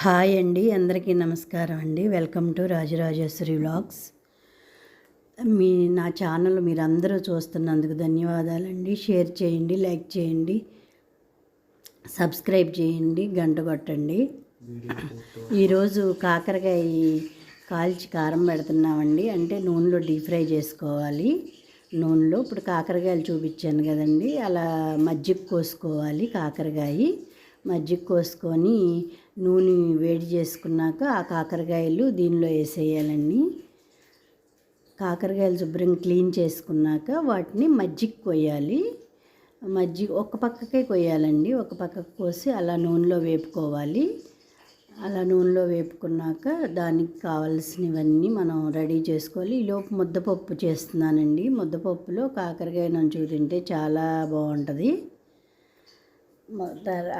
Hi అండి అందరికీ నమస్కారం అండి. Welcome to Rajarajeshwari vlogs. మీ నా ఛానల్ మీరందరూ చూస్తున్నందుకు ధన్యవాదాలండి. షేర్ చేయండి లైక్ చేయండి సబ్స్క్రైబ్ చేయండి గంట కొట్టండి. ఈరోజు కాకరకాయ కాల్చి కారం పెడుతున్నామండి. అంటే నూనెలో డీప్ ఫ్రై చేసుకోవాలి. నూనెలో ఇప్పుడు కాకరకాయలు చూపించాను కదండి. అలా మజ్జిగ కోసుకోవాలి కాకరకాయ. మజ్జిగ కోసుకొని నూనె వేడి చేసుకున్నాక ఆ కాకరకాయలు దీనిలో వేసేయాలండి. కాకరకాయలు శుభ్రంగా క్లీన్ చేసుకున్నాక వాటిని మజ్జిగ కొయ్యాలి. మజ్జిగ ఒక పక్కకే కొయ్యాలండి. ఒక పక్కకు కోసి అలా నూనెలో వేపుకోవాలి. అలా నూనెలో వేపుకున్నాక దానికి కావాల్సినవన్నీ మనం రెడీ చేసుకోవాలి. ఈలోపు ముద్దపప్పు చేస్తున్నానండి. ముద్దపప్పులో కాకరకాయ నంచు తింటే చాలా బాగుంటుంది.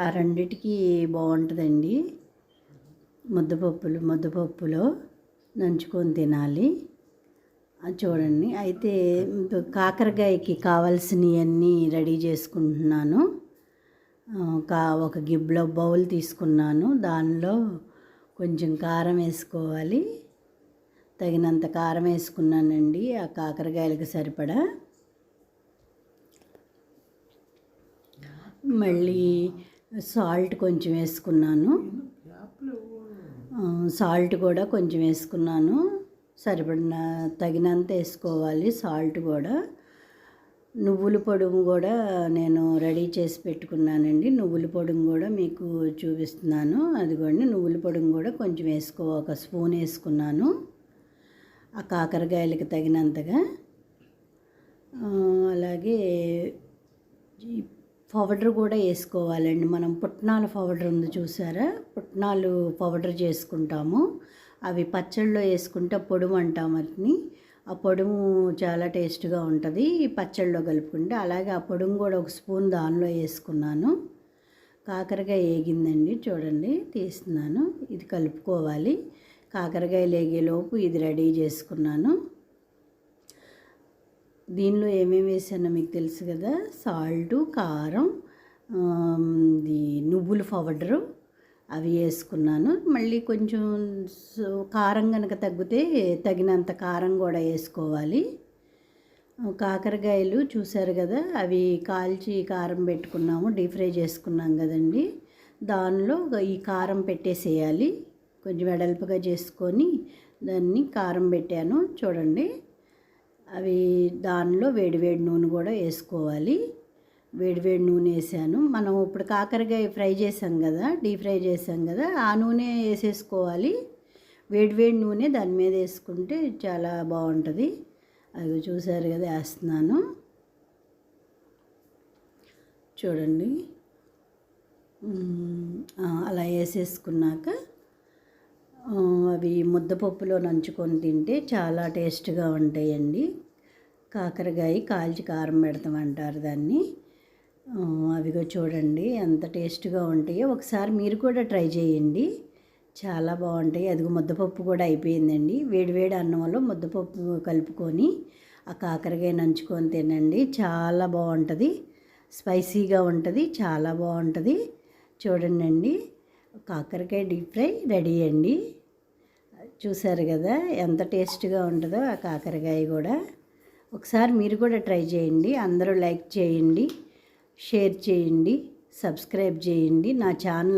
ఆ రెండిటికి బాగుంటుందండి. ముద్దపప్పులు ముద్దపప్పులో నంచుకొని తినాలి. చూడండి. అయితే కాకరకాయకి కావాల్సినవన్నీ రెడీ చేసుకుంటున్నాను. కా ఒక గిబ్లో బౌల్ తీసుకున్నాను. దానిలో కొంచెం కారం వేసుకోవాలి. తగినంత కారం వేసుకున్నానండి. ఆ కాకరకాయలకు సరిపడా మళ్ళీ సాల్ట్ కొంచెం వేసుకున్నాను. సాల్ట్ కూడా కొంచెం వేసుకున్నాను. సరిపడిన తగినంత వేసుకోవాలి సాల్ట్ కూడా. నువ్వుల పొడుము కూడా నేను రెడీ చేసి పెట్టుకున్నానండి. నువ్వుల పొడుము కూడా మీకు చూపిస్తున్నాను. అదిగోండి నువ్వుల పొడుము కూడా కొంచెం వేసుకో ఒక స్పూన్ వేసుకున్నాను. ఆ కాకరకాయలకి తగినంతగా అలాగే పౌడర్ కూడా వేసుకోవాలండి. మనం పుట్నాల పౌడర్ ఉంది చూసారా? పుట్నాలు పౌడర్ చేసుకుంటాము. అవి పచ్చళ్ళలో వేసుకుంటే పొడుము అంటాం వాటిని. ఆ పొడుము చాలా టేస్ట్గా ఉంటుంది. పచ్చళ్ళలో కలుపుకుంటే అలాగే ఆ పొడుము కూడా ఒక స్పూన్ దానిలో వేసుకున్నాను. కాకరకాయ వేగిందండి చూడండి తీస్తున్నాను. ఇది కలుపుకోవాలి. కాకరకాయలు వేగేలోపు ఇది రెడీ చేసుకున్నాను. దీనిలో ఏమేమి వేసానో మీకు తెలుసు కదా? సాల్టు కారం ఇది నువ్వుల పౌడరు అవి వేసుకున్నాను. మళ్ళీ కొంచెం కారం కనుక తగ్గితే తగినంత కారం కూడా వేసుకోవాలి. కాకరకాయలు చూశారు కదా? అవి కాల్చి కారం పెట్టుకున్నాము డీప్ ఫ్రై చేసుకున్నాం కదండి. దానిలో ఈ కారం పెట్టేసేయాలి. కొంచెం వెడల్పుగా చేసుకొని దాన్ని కారం పెట్టాను. చూడండి. అవి దానిలో వేడివేడి నూనె కూడా వేసుకోవాలి. వేడివేడి నూనె వేసాను. మనం ఇప్పుడు కాకరకాయ ఫ్రై చేసాం కదా డీప్ ఫ్రై చేసాం కదా ఆ నూనె వేసేసుకోవాలి. వేడివేడి నూనె దాని మీద వేసుకుంటే చాలా బాగుంటుంది. అది చూసారు కదా వేస్తున్నాను. చూడండి. అలా వేసేసుకున్నాక అవి ముద్దపప్పులో నంచుకొని తింటే చాలా టేస్ట్గా ఉంటాయండి. కాకరకాయ కాల్చి కారం పెడతామంటారు దాన్ని. అవిగో చూడండి ఎంత టేస్ట్గా ఉంటాయో. ఒకసారి మీరు కూడా ట్రై చేయండి. చాలా బాగుంటాయి. అదిగో ముద్దపప్పు కూడా అయిపోయిందండి. వేడివేడి అన్నంలో ముద్దపప్పు కలుపుకొని ఆ కాకరకాయ నంచుకొని తినండి. చాలా బాగుంటుంది. స్పైసీగా ఉంటుంది. చాలా బాగుంటుంది. చూడండి అండి కాకరకాయ డీప్ ఫ్రై రెడీ అండి. చూసారు కదా ఎంత టేస్ట్గా ఉంటుందో ఆ కాకరకాయ కూడా. ఒకసారి మీరు కూడా ట్రై చేయండి. అందరూ లైక్ చేయండి షేర్ చేయండి సబ్స్క్రైబ్ చేయండి. నా ఛానల్